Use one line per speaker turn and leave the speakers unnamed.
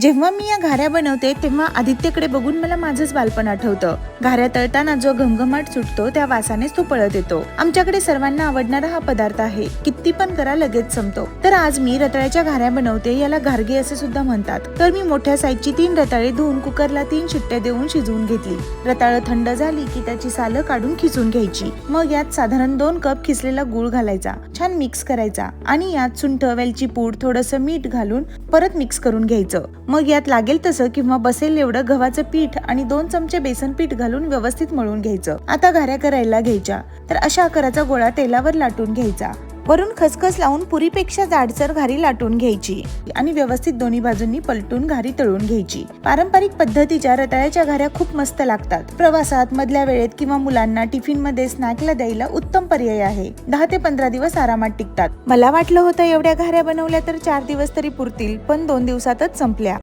जेव्हा मी या घाऱ्या बनवते तेव्हा आदित्यकडे बघून मला माझंच बालपण आठवतं. घाऱ्या तळताना जो घमघमाट सुटतो त्या वासानेच तो पळत येतो. आमच्याकडे सर्वांना आवडणारा हा पदार्थ आहे. किती पण करा लगेच संपतो. तर आज मी रताळ्याच्या घाऱ्या बनवते याला घारगे असे सुद्धा म्हणतात. तर मी मोठ्या साईजची तीन रताळे धुवून कुकरला तीन शिट्ट्या देऊन शिजवून घेतली. रताळ थंड झाली की त्याची सालं काढून खिचून घ्यायची. मग यात साधारण दोन कप खिसलेला गुळ घालायचा. छान मिक्स करायचा. आणि यात सुंठ वेलची पूड थोडस मीठ घालून परत मिक्स करून घ्यायचं. मग यात लागेल तसं किंवा बसेल एवढं गव्हाचं पीठ आणि दोन चमचे बेसन पीठ घालून व्यवस्थित मळून घ्यायचं. आता घाऱ्या करायला घ्यायच्या. तर अशा आकाराचा गोळा तेलावर लाटून घ्यायचा. वरून खसखस लावून पुरीपेक्षा जाडसर घारी लाटून घ्यायची आणि व्यवस्थित दोन्ही बाजूंनी पलटून घारी तळून घ्यायची. पारंपरिक पद्धतीच्या रताळ्याच्या घाऱ्या खूप मस्त लागतात. प्रवासात मधल्या वेळेत किंवा मुलांना टिफिनमध्ये स्नॅकला द्यायला उत्तम पर्याय आहे. दहा ते पंधरा दिवस आरामात टिकतात. मला वाटलं होतं एवढ्या घाऱ्या बनवल्या तर चार दिवस तरी पुरतील पण दोन दिवसातच संपल्या.